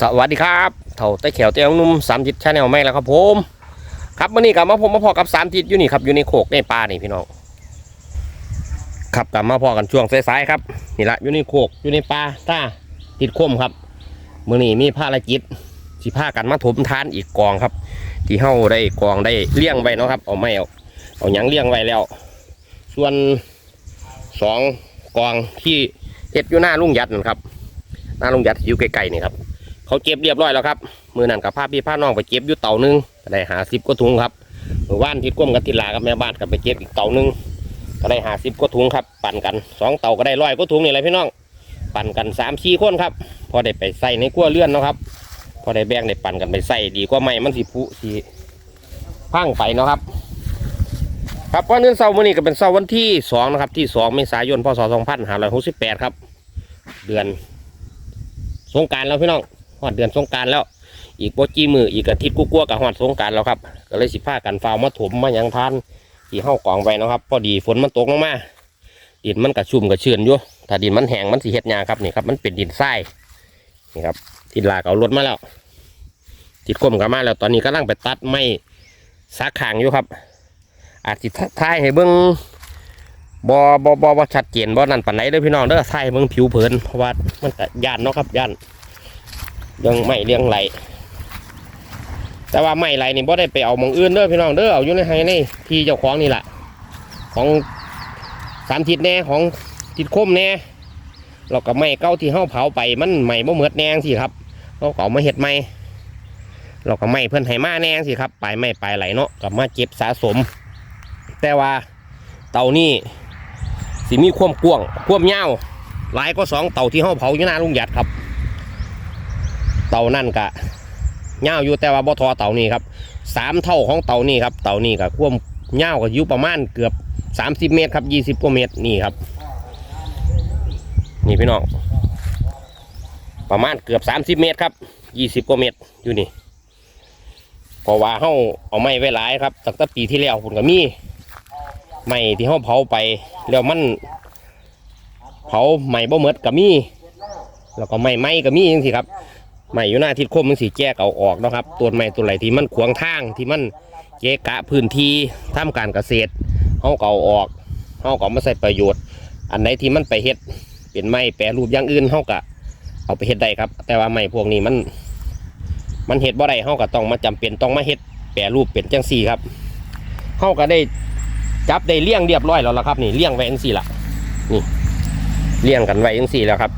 สวัสดีครับเถ่าไต้เขียวเตี้ยงนุ่มสามทิศชาแนลไม่แล้วครับผม ครับวันนี้กลับมาผมมาพอกับสามทิศอยู่นี่ครับอยู่ในโขกในป่านี่พี่น้องครับกลับมาพอกันช่วงสายๆครับนี่ละอยู่ในโขกอยู่ในป่าต้าติดคมครับเมื่อนี้มีภารกิจสิพากันมาถมทานอีกกองครับ ที่เฮาได้กองได้เลี้ยงไว้นะครับ เอาไม่เอาเอาหยังเลี้ยงไว้แล้ว ส่วนสองกองที่เฮ็ดอยู่หน้าลุงยัดนั่นครับหน้าลุงยัดอยู่ใกลๆนี่ครับ เขาเก็บเรียบร้อยแล้วครับ มือนั่นกับพาพี่พาน้องไปเก็บอยู่เต่าหนึงก็ได้หาสิบกว่าถุงครับเมื่อวานที่ก้มกับทิลากับแม่บ้านกับไปเก็บอีกเต่าหนึงก็ได้หาสิบกว่าถุงครับ ปั่นกันสองเต่าก็ได้ร้อยกว่าถุงนี่แหละพี่น้อง ปั่นกันสามสี่คนครับ พอได้ไปใส่ในกั้วเลื่อนนะครับ พอได้แบ่งได้ปั่นกันไปใส่ดีกว่าไม่มันสิผุสิพังไปเนาะครับครับวันนี้เสาร์มื้อนี้ก็เป็นเสาร์วันที่สองนะครับที่สองเมษายนพศสองพันห้าร้อยหกสิบแปดครับ เดือนสงกรารแล้วพี่น้อง อดเดือนสงการแล้ว อีกโปจีมืออีกอาทิตย์กู้ๆกับหอดสงการแล้วครับก็เลยสิผ้ากันฟาวมาถมมายังทานที่เฮากองไว้นะครับ พอดีฝนมันตกลงมาดินมันกระชุ่มกระเชื่อนอยู่ถ้าดินมันแห้งมันสิเฮ็ดหยาครับนี่ครับมันเป็นดินทรายนี่ครับทิดลากเอารถมาแล้วติดก้มกับมาแล้วตอนนี้กำลังไปตัดไม้ซักขางอยู่ครับ อาจสิท้ายให้เบิ้งบอบอบอว่าชัดเจนบ่นั่นปานไหนเด้อพี่น้องเด้อท้ายให้เบิ้งผิวเผินเพราะว่ามันก็ย่านเนาะครับย่าน เรื่องไม่เรื่องไหลแต่ว่าไม่ไหลนี่บ่ได้ไปเอามองอื่นเด้อพี่น้องเด้อเอาอยู่ในไฮในที่เจ้าของนี่แหละของสามทิศแน่ของทิศคมแน่เราก็ไม่เก้าที่เฮาเผาไปมันใหม่บ่เหมือดแนงสิครับเราก็เอามาเฮ็ดใหม่เราก็ไม่เพิ่อนให้มาแนงสิครับปลายไม่ปลายไหลเนาะกับมาเก็บสะสม แต่ว่าเต่านี่สิมีความกว้างความยาวหลายก็สองเต่าที่เฮาเผาอยู่หน้าลุงหยัดครับ เต่านั่นกะเงาอยู่แต่ว่าบ่ทอเต่านี่ครับสามเท่าของเต่านี่ครับ เต่านี่กะควมเงาก็อยู่ประมาณเกือบสามสิบเมตรครับยี่สิบกว่าเมตรนี่ครับ นี่พี่น้องประมาณเกือบสามสิบเมตรครับยี่สิบกว่าเมตรอยู่นี่เพราะว่าเฮาเอาไม้ไว้หลายครับตั้งแต่ปีที่แล้วผมก็มีไม้ที่เฮาเผาไปแล้วมัน เผาไม้บ่เมดก็มี แล้วก็ไม้ไม้ก็มีจังสิครับ ไม้อยู่หน้าทิศคมมันสีแก้เอาออกนะครับต้นไม้ต้นไหนที่มันขวางทางที่มันเกะกะพื้นที่ทำการเกษตรเขาก็เอาออกเขาก็เอามาใส่ประโยชน์ อันไหนที่มันไปเฮ็ดเป็นไม้แปรรูปอย่างอื่นเขาก็เอาไปเฮ็ดได้ครับ แต่ว่าไม้พวกนี้มัน มันเฮ็ดบ่ได้เขาก็ต้องมาจำเป็นต้องมาเฮ็ดแปรรูปเป็นจังซี่ครับเขาก็ได้จับได้เลี้ยงเรียบร้อยแล้วล่ะครับ นี่เลี้ยงไว้จังซี่ละนี่เลี้ยงกันไว้จังซี่แล้วครับ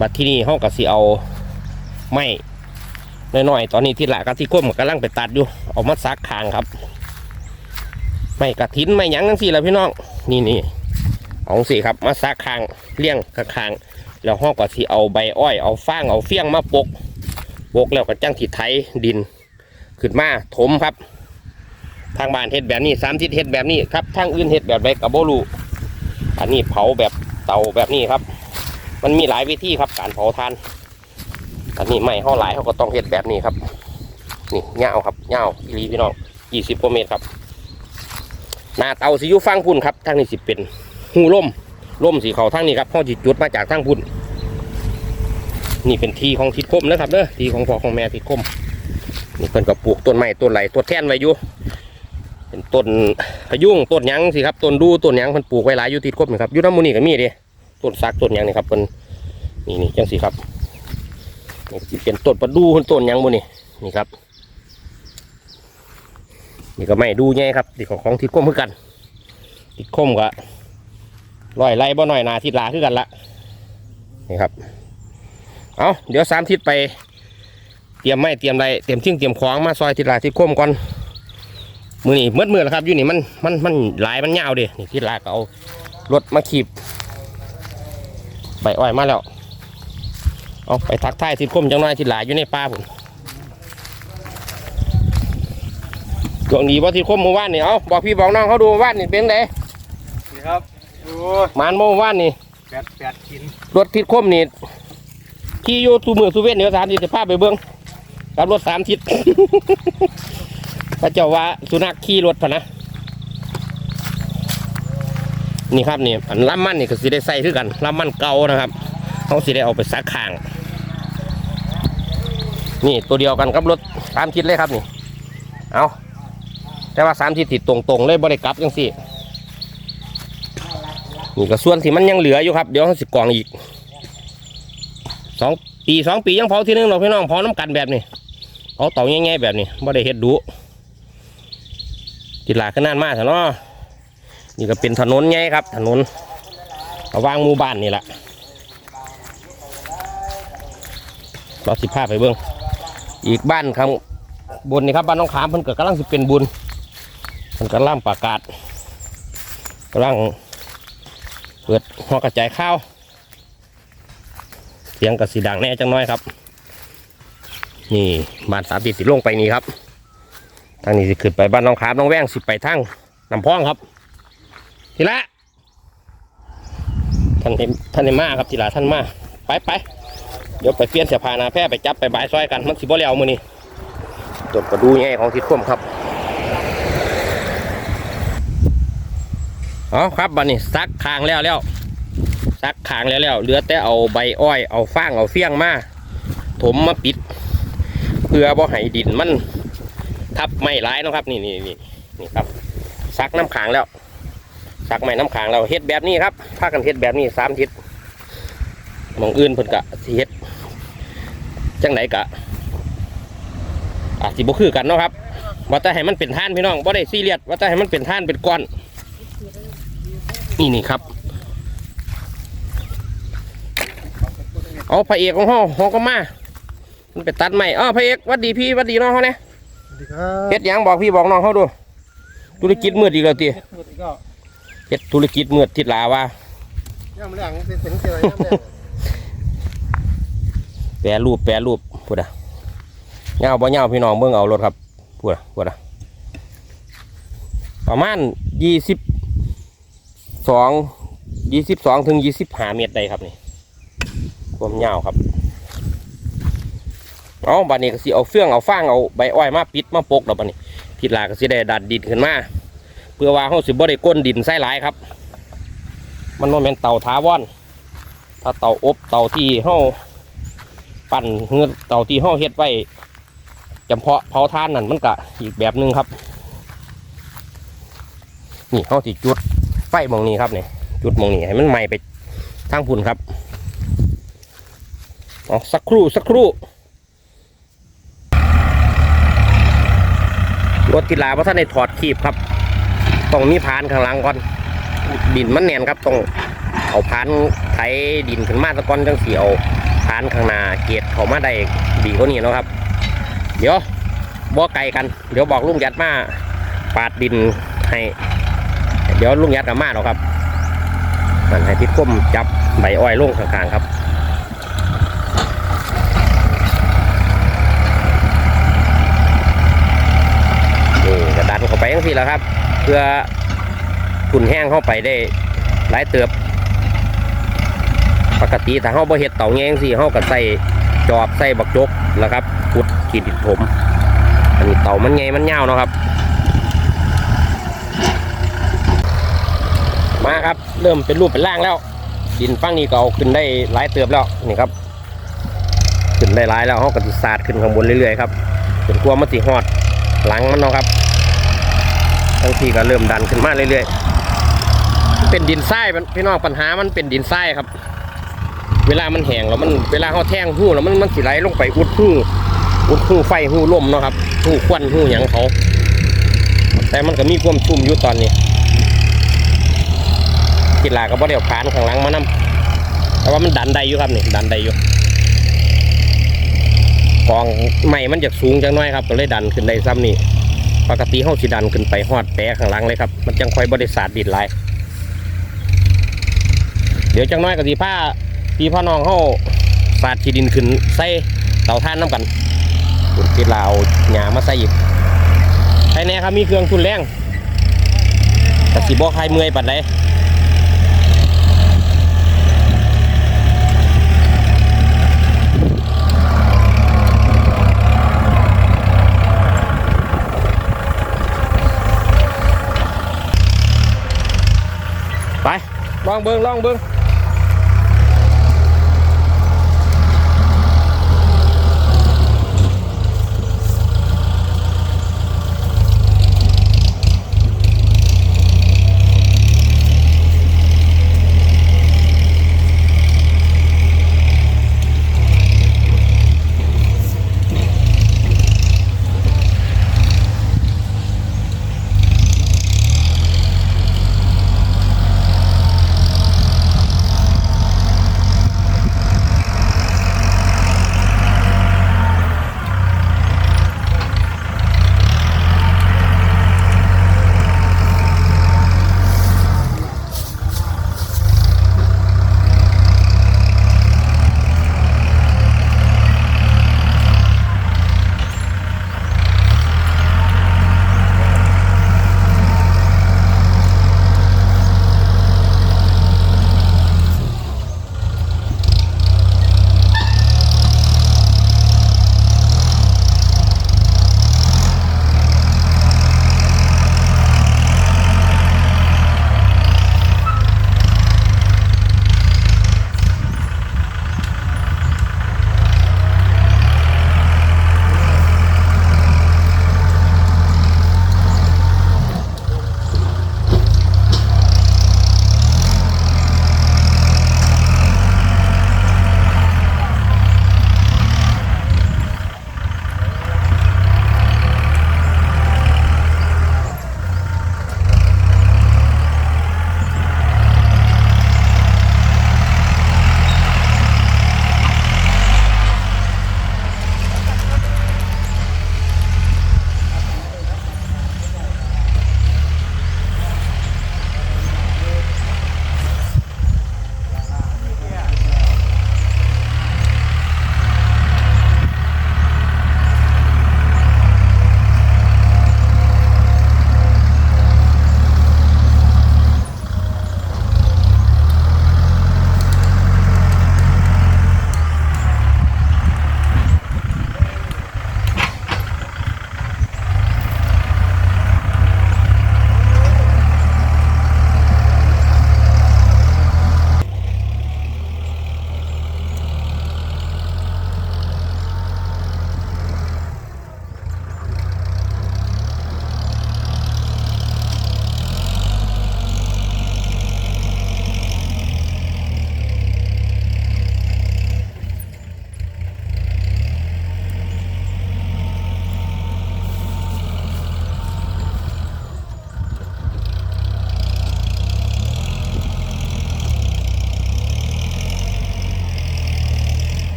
บัดที่นี่เขาก็สิเอา ไม่น้อยๆ ตอนนี้ที่หละกับที่ก้มกำลังไปตัดอยู่เอามาซักคางครับ ไม่กระถินไม่ยั้งทั้งสี่แล้วพี่น้อง นี่นี่เอาสิครับมาซักคางเลี้ยงกระคางแล้วห้องก็ที่เอาใบอ้อยเอาฟางเอาเฟี้ยงมาปกปกแล้วก็จ้างที่ไถดิน ขึ้นมาถมครับ ทางบ้านเฮ็ดแบบนี้สามทิศเฮ็ดแบบนี้ครับทางอื่นเฮ็ดแบบไรกับโบลูอันนี้เผาแบบเตาแบบนี้ครับ มันมีหลายวิธีครับการเผาทาน อันนี้ไม่เขาหลายเขาก็ต้องเฮ็ดแบบนี้ครับ นี่เงาครับเงาอีหลีพี่น้องยี่สิบกว่าเมตรครับ หน้าเตาสิอยุฟังพุ่นครับทางนี้สิเป็นหูล่มล่มสีเขาทางนี้ครับเขาจิจุดมาจากทางพุ่นนี่เป็นทีของทิดคมนะครับเด้อทีของพ่อของแม่ทิดคมนี่เพิ่นก็ปลูกต้นไม้ต้นไหลต้นแท่นไว้อยู่เป็นต้นพยุงต้นยังสิครับต้นดูต้นยังเพิ่นปลูกไว้หลายอยู่ทิดคมนี่ครับอยู่น้ำมูนี่ก็มีเด้ต้นซักต้นยังนี่ครับเพิ่นนี่นี่จังสิครับ นี่สิเป็นต้นประดูต้นยังบุนี่นี่ครับ นี่ก็ไม่ดูไงครับติดของของทิดคมคือกันทิดคมก็ร้อยไล่บ่หน่อยนาทิดลาคือกันละนี่ครับ เอาเดี๋ยวสามทิศไป เตรียมไม้เตรียมอะไรเตรียมชิ่งเตรียมของมาซอยทิดลาทิดคมก่อนมือนี่เมื่อเมื่อแล้วครับอยู่นี่มันมันมันหลายมันยาวเดินี่ทิดลาก็เอารถมาขีบใบอ้อยมาแล้ว เอาไปทักทายทิศคมจังน้อยทิศหลายอยู่ในป่าผมดวงดีว่าทิศคมเมื่อวานนี่เอาบอกพี่บอกน้องเขาดูเมื่อวานนี่เป็นไงนี่ครับโอ้ยมานเมื่อวานนี่แปดแปดกินรถทิศคมนี่ขี่อยู่ตูมือตูเว้นเดี๋ยวสามทิศจะพาไปเบิ้งกับรถสามทิศพระเจ้าว่าสุนัขขี่รถพะนะนี่ครับนี่อันลำมันนี่ก็สิได้ใส่คือกันลำมันเก่านะครับเขาสิได้เอาไปซักข้าง นี่ตัวเดียวกันกับรถสามทิศเลยครับนี่ เอาแต่ว่าสามทิศติดตรงๆเลยบริกลับจังสี่นี่ก็ส่วนที่มันยังเหลืออยู่ครับ เดี๋ยวเขาสิกองอีกสองปีสองปียังเผาทีนึงเราพี่น้องเผาน้ำกันแบบนี้เผาเต่าง่ายๆแบบนี้บ่ได้เฮ็ดดูจิลาขึ้นนานมากเถอะเนาะนี่ก็เป็นถนนไงครับ ถนนระว่างหมู่บ้านนี่แหละเราสิพาไปเบิ้ง อีกบ้านข้างบนนี่ครับบ้านน้องขามเพิ่นก็กำลังสิเป็นบุญเพิ่นกำลังประกาศกำลังเปิดหัวกระจายข้าวเสียงกระสีดังแน่จังน้อยครับ นี่บ้านสามติดสิลงไปนี่ครับทางนี้สิขึ้นไปบ้านน้องขามน้องแว้งสิไปทางน้ำพองครับ ทีละท่านเห็นท่านเห็นมาครับทีละท่านมาไปไป เดี๋ยวไปเปลี่ยนเสื้อผ้าหนาแพร่ไปจับไปบายซอยกันมันสิบ่เลี้ยวมือนี่จดกระดูง่ายของทิศคว่ำครับอ๋อครับบันนี้ซักคางแล้วแล้วซักคางแล้วแล้วเหลือแต่เอาใบอ้อยเอาฟางเอาเฟี้ยงมาถมมาปิด เพื่อบ่ให้ดินมันทับไม่ร้ายเนาะครับ นี่นี่นี่นี่ครับซักน้ำขางแล้วสักไม้น้ำขางเราเฮ็ดแบบนี้ครับพากันเฮ็ดแบบนี้สามทิศห มองอื่นเพิ่นกะสิเฮ็ดจังไหนกะอาจสิบ่คือกันเนาะครับว่าแต่ให้มันเป็นท่านพี่น้องบ่ได้ซีเรียสว่าแต่ให้มันเป็นท่านเป็นก้อน นี่นี่ครับ เอาพระเอกของเฮาเฮาก็มา มันไปตัดใหม่อ้อพระเอกหวัดดีพี่หวัดดีน้องเขาเนี่ยสวัสดีครับเฮ็ดหยังบอกพี่บอกน้องเขาดู ธุรกิจมืดอีกแล้วติสวัสดีก็เฮ็ดธุรกิจมืดทิศลาว่าย่ำแรงเป็นเสียงเสียงย่ำแรง แปรรูปแปรรูปพูดอะเงาบ่เงาพี่น้องเบิ่งเอารถครับพูดอะพูดอะประมาณยี่สิบสองยี่สิบสองถึงยี่สิบห้าเมตรได้ครับนี่ความยาวครับเอาบัดนี้ก็สิเอาเฟื่องเอาฟางเอาใบอ้อยมาปิดมาปกแล้วบัดนี้ทิศลาก็สิได้ดัดดินขึ้นมาเพื่อว่าเฮาสิบ่ได้ก้นดินใส่หลายครับ มันบ่แม่นเต่าถาวรถ้าเต่าอบเต่าที่เฮา ปั่นเงือเต่าที่ห่อเฮ็ดไว้จำเพาะเผาท่านนั่นมันก็อีกแบบหนึงครับ นี่ห่อที่จุดไฟมองนี้ครับเนี่ยจุดมองนี้ให้มันไหม้ไปทางพุ่นครับเอาสักครู่สักครู่รถกีฬาเพราะท่านในถอดขีบครับต้องมีพานข้างหลังก่อน ดินมันแน่นครับต้องเอาพานไถดินขึ้นมาตะก้อนจังเสีเอาทานข้างหน้าเกียรเขามาได้ดีกว่านี้เนะครับ เดี๋ยวบ่ไกลกัน เดี๋ยวบอกลุงยัดมาปาดดินให้ เดี๋ยวลุงยัดกับมาเนาะครับนั่นให้พี่ก้มจับใบอ้อยลงข้างๆครับนี่กระดันเข้าไปยังสิแล้วครับ เพื่อขุนแห้งเข้าไปได้หลายเติบ กติถ้าเฮาบ่เฮ็ดเต่าแงงสิเฮาก็ใส่จอบใส่บักจกแล้วครับขุดขีดดินถม อันนี้เต่ามันไงมันยาวเนาะครับ มาครับเริ่มเป็นรูปเป็นร่างแล้ว ดินฟังนี้ก็เอาขึ้นได้หลายเติบแล้วนี่ครับ ขึ้นได้หลายแล้วเฮาก็สิสาดขึ้นข้างบนเรื่อยๆครับจนกลัวมันสิฮอดหลังมันเนาะครับทั้งทีก็เริ่มดันขึ้นมาเรื่อยๆ เป็นดินทรายพี่น้องปัญหามันเป็นดินทรายครับ เวลามันแห้งแล้วมันเวลาเขาแทงหู้แล้วมันมันสิไหลลงไปอุดหู้อุดหู้ไฟหู้ลมเนาะครับหู้ควันหู้หยังเขา แต่มันก็มีความชุ่มอยู่ตอนนี้กีฬาก็บ่ได้เอาขานข้างหลังมานำแต่ว่ามันดันได้อยู่ครับนี่ดันได้อยู่กองไม้มันจะสูงจังน้อยครับก็เลยดันขึ้นได้ซ้ำนี่ปกติเขาสิดันขึ้นไปฮอดแปะข้างหลังเลยครับ มันจังค่อยบริสาดดินไหลเดี๋ยวจังน้อยก็สิผ้า พี่พ่อน้องเขาสาดขีดินขึ้นใส่เตาท่านน้ำกันขุดที่ลาวหยามาใส่อีกใช่แน่ครับมีเครื่องทุนแรงแต่สีบอใครเมื่อยปัดใดไปลองเบิงลองเบิ้ง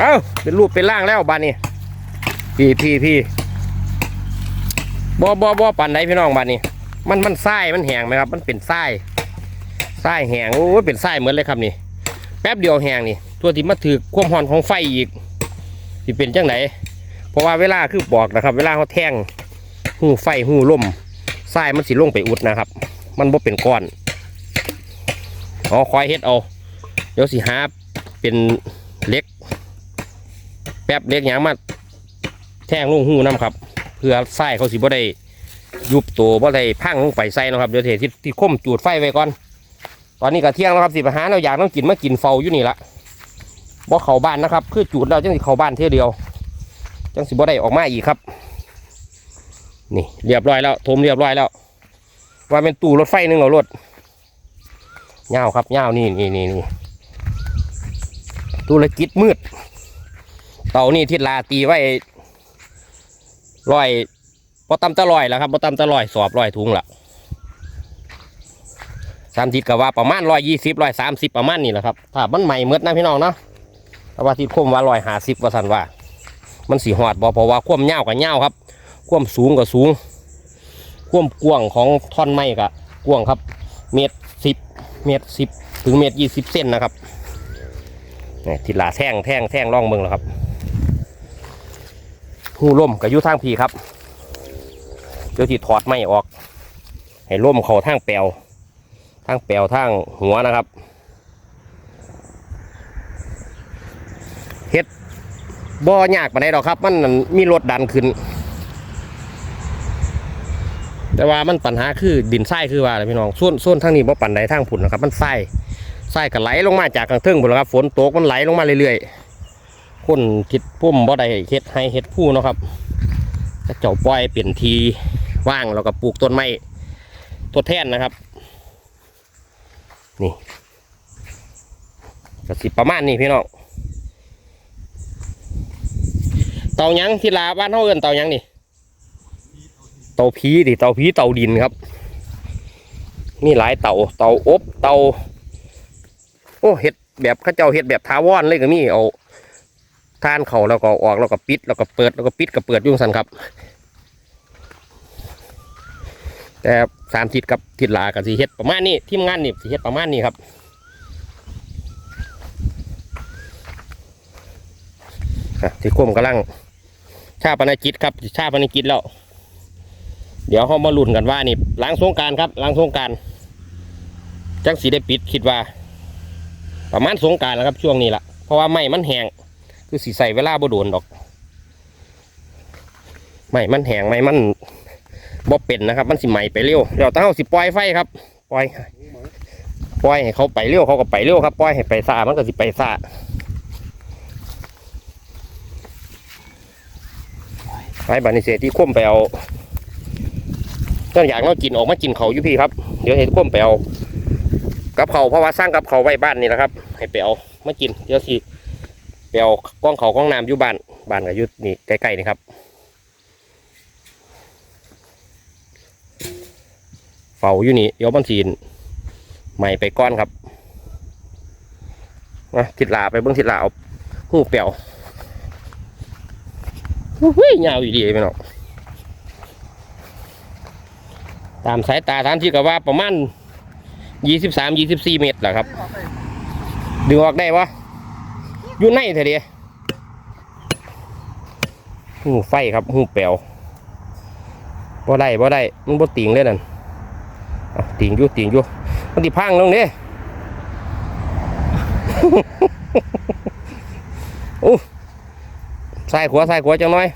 เอ้าเป็นรูปเป็นร่างแล้วบ้านนี้พี่พี่พี่บ่บ่บ่ปันไหนพี่น้องบ้านนี้ มันมันทรายมันแหงไหมครับ มันเป็นทรายทรายแหงโอ้เป็นทรายเหมือนเลยครับนี่ แป๊บเดียวแหงนี่ ตัวที่มาถือความร้อนของไฟอีกที่เป็นจังไหนเพราะว่าเวลาคือบอกนะครับ เวลาเขาแทงหูไฟหูลมทรายมันสิลงไปอุดนะครับ มันบ่เป็นก้อนอ๋อคอยเฮ็ดเอา เดี๋ยวสิหาเป็น ป๊บเล็กหยังมาแทงลงหูน้ำครับ เพื่อทรายเขาสิบ่ได้ยุบตัวบ่ได้พังลงไปใส่นะครับเดี๋ยวเทที่ที่คมจูดไฟไว้ก่อน ตอนนี้ก็เที่ยงแล้วครับสิไปหาเราอยากต้องกินมากินเฝ้าอยู่นี่ละบ่เข้าบ้านนะครับคือจูดเราจังสิเข้าบ้านเท่ยวเดียวจังสิบ่ได้ออกมาอีกครับ นี่เรียบร้อยแล้วทมเรียบร้อยแล้ว ว่าเป็นตู้รถไฟหนึงเหรอรถเงาวครับเงาวนี่นี่นี่นี่ธุรกิจมืด เต่านี่ทิศลาตีไว้ร้อยพอตำตะลอยแล้วครับพอตำตะลอยสอบร้อยถุงละสามทิศก็ว่าประมาณร้อยยี่สิบร้อยสามสิบประมาณนี้แหละครับถ้ามันใหม่เมดนะพี่น้องเนาะแต่ว่าที่คมว่าร้อยห้าสิบว่าสันว่า มันสีหอดบอเพราะว่าความยาวกับยาครับความสูงกับสูงความกว้างของท่อนไม้กับกว้างครับ เมตรสิบเมตรสิบถึงเมตรยี่สิบเซนนะครับนี่ทิศลาแท่งแท่งแท่งร่องเมืองแล้วครับ หูล่มกับยุทางพีครับเดี๋ยวที่ถอดไม้ออก ให้ล่มเขาทางแปลวทางแปลวทางหัวนะครับเฮ็ดบ่ยากปานใดดอกครับ มันมีรถดันขึ้น แต่ว่ามันปัญหาคือดินทรายคือว่าพี่น้องส่วนส่วนทางนี้บ่ปันใดทางผุนนะครับ มันทรายทรายก็ไหลลงมาจากกลางเทิงพุ่นแล้วครับฝนตกมันไหลลงมาเรื่อยๆ คนคิดพุ่มบ่ได้เฮ็ดให้เฮ็ดผู้เนาะครับก็เจ้าปล่อยเปลี่ยนทีว่างแล้วก็ปลูกต้นไม้ทดแทนนะครับ นี่ก็สิประมาณนี้พี่น้องเต่ายังที่ลาบ้านเฮาเอิ้นเต่ายังนี่เต่าผีดิเต่าผีเต่าดินครับมีหลายเต่าเต่าอบเต่าโอ้เห็ดแบบเข้าเจ้าเห็ดแบบทาวอนเลยก็มีเอา ทานเขาแล้วก็ออกแล้วก็ปิดแล้วก็เปิดแล้วก็ปิดก็เปิดยุ่งสันครับ แต่สามทิศกับทิศลากับสีเฮ็ดประมาณนี้ทีมงานนี่สีเฮ็ดประมาณนี้ครับอะที่ควมกำลัง ชาปนกิจครับ ชาปนกิจแล้ว เดี๋ยวเขามาลุ้นกันว่านี่ล้างสงการครับล้างสงการจังสีได้ปิดคิดว่า ประมาณสงการแล้วครับช่วงนี้ละเพราะว่าไม้มันแห้ง คือสีใส่เวลาบ่โดนดอกไม้มันแหงไม้มันบ่เป็นนะครับ มันสิไหมไปเร็วเดี๋ยวต้องเอาสิปล่อยไฟครับปล่อยปล่อยให้เขาไปเร็วเขาก็ไปเร็วครับปล่อยให้ไปซามันก็สิไปซาไปบานิเซที่คว่มไปเอาต้นอย่างเรากินออกมากินเขาอยู่พี่ครับ เดี๋ยวให้คว่มไปเอากับเขาเพราะว่าสร้างกับเขาไว้บ้านนี่แหละครับ ให้ไปเอามากินเดี๋ยวสิ ไปเอากล้องเขากล้องน้ำอยู่บ้านบ้านกับยุทนี่ใกล้ๆนี่ครับเฝ้าอยู่นี่เดี๋ยวมันสีนใหม่ไปก้อนครับนะทิดลาไปเบิ้งทิดลาเอาหูเปียวหุ้ยยาวอยู่ดีไปเนาะตามสายตาท่านที่ก็ว่าประมาณยี่สิบสามยี่สิบสี่เมตรแหละครับ ดึงออกได้ปะ อยู่ในเถอะเดียหูไฟครับหูเปียวบ่ได้บ่ได้มันบ่ติงเลยนั่นอะติงอยู่ติงอยู่มันติพังลงเนี่ยโอ้ใส่ขวาใส่ขวาจังหน่อย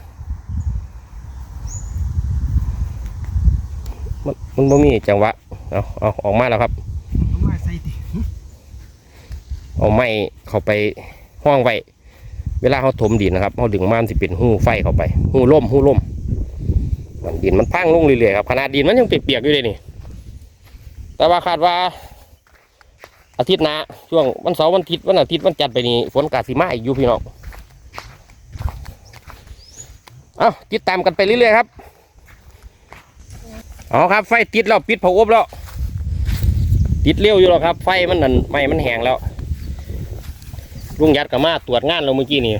มันมันบ่มีจังหวะเอาเอาออกมาแล้วครับมาใส่ดิเอาไม้เข้าไป ห้องไว้เวลาเขาถมดินนะครับเขาดึงมันสิเป็นหูไฟเข้าไปหูล่มหูล่มมันดินมันพังลงเรื่อยๆครับขนาดดินมันยังเปียกๆอยู่เลยนี่ แต่ว่าคาดว่าอาทิตย์หน้าช่วงวันเสาร์วันอาทิตย์วันอาทิตย์วันจันทร์ไปนี่ฝนกาสิมาอีกอยู่พี่น้องเอาติดตามกันไปเรื่อยๆครับเอาครับ ไฟติดแล้วปิดเผาอบแล้ว ติดเร็วอยู่แล้วครับ ไฟมันนั่นไม่มันแห้งแล้ว ลุงยัดกับมาตรวจงานเราเมื่อกี้นี่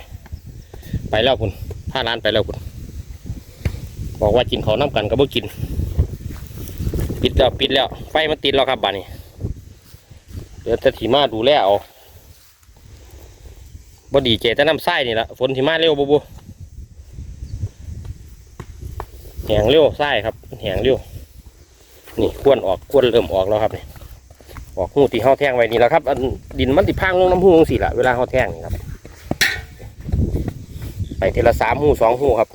ไปแล้วคุณพาร้านไปแล้วคุณบอกว่ากินขาวน้ำกันก็บ่กิน ปิดแล้วปิดแล้ว ไฟมันติดแล้วครับบ้านนี้ เดี๋ยวจะถีมาดูแลเอาบ่ดีเจแต่น้ำไส้นี่ละฝนถีมาเร็วบุบุแหงเร็วไส้ครับแหงเร็วนี่ควนออกควนเริ่มออกแล้วครับนี่ ออกหูที่เฮาแท่งไว้นี่แหละครับอันดินมันติดพังลงน้ำหูจังสิละเวลาเฮาแท่งนี่ครับไปทีละสามหูสองหูครับ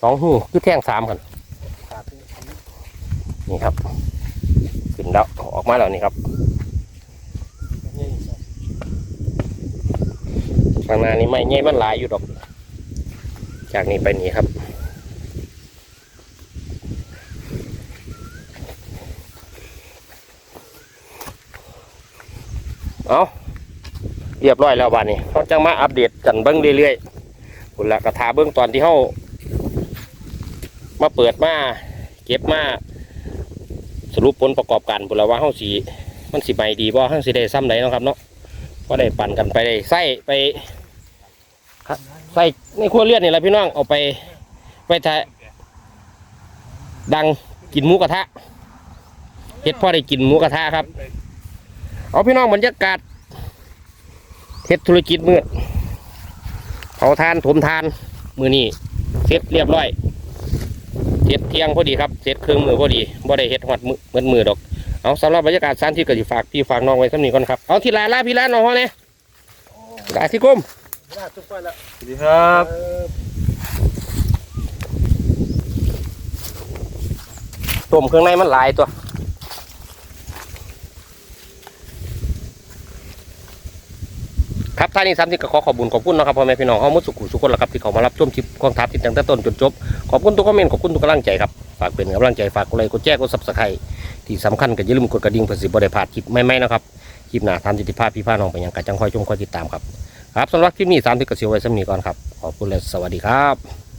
สองหูคือแท่งสามกันนี่ครับขึ้นแล้วออกมาแล้วนี่ครับข้างหน้านี้ไม่ใหญ่มันหลายอยู่ดอก จากนี้ไปนี้ครับ เอาเรียบร้อยแล้วบ้านนี้เขาจะมาอัปเดตกันเบิ้งเรื่อยๆคุณละกระทาเบิ้งตอนที่เขามาเปิดมาเก็บมาสรุปผลประกอบการบุนละว่าเขาสีมันสิใบดีบ่เขาสิได้ซ้ำไหนนาะครับเนาะก็ได้ปั่นกันไปได้ไส้ไปใส่ในครัวเรือนนี่แหละพี่น้องเอาไปไปทะดังกินหมูกระทะเฮ็ดพ่อได้กินหมูกระทะครับ เอาพี่น้องบรรยากาศเฮ็ดธุรกิจมืดเผาทานถมทานมือนี่เสร็จเรียบร้อยเสร็จเที่ยงพอดีครับเสร็จเครื่องมือพอดีบ่ได้เฮ็ดหอดมือเหมือนมือดอกเอาสำหรับบรรยากาศสถานที่ก็สิฝากพี่ฝากน้องไว้สำนีก่อนครับเอาทีลาลาพี่ลาน้องเขาเนี่ยลาที่ก้มลาดจุกไปแล้วสวัสดีครับเออต้มเครื่องในมันหลายตัว ครับท่านี้ซ้ำที่ก็ขอขอบคุญขอบคุณนะครับพ่อแม่พี่น้องเฮามุสุขุสุคนละครับที่เขามารับชมคลิปกองทัพติดตั้งแต่ต้นจนจบขอบคุณทุกคอมเมนต์ขอบคุณทุกกำลังใจครับฝากเป็นกำลังใจฝากกดไลค์กดแชร์กดซับสไครต์ที่สำคัญก็อย่าลืมกดกระดิ่งเพื่อสิบ่ได้พลาดคลิปใหม่ๆนะครับคลิปหน้าทำจิตติภาพพี่พาน้องไปยังกะจังคอยชมคอยติดตามครับครับสำหรับคลิปนี้สามที่กระเสียวไว้สำนีก่อนครับขอบคุณและสวัสดีครับ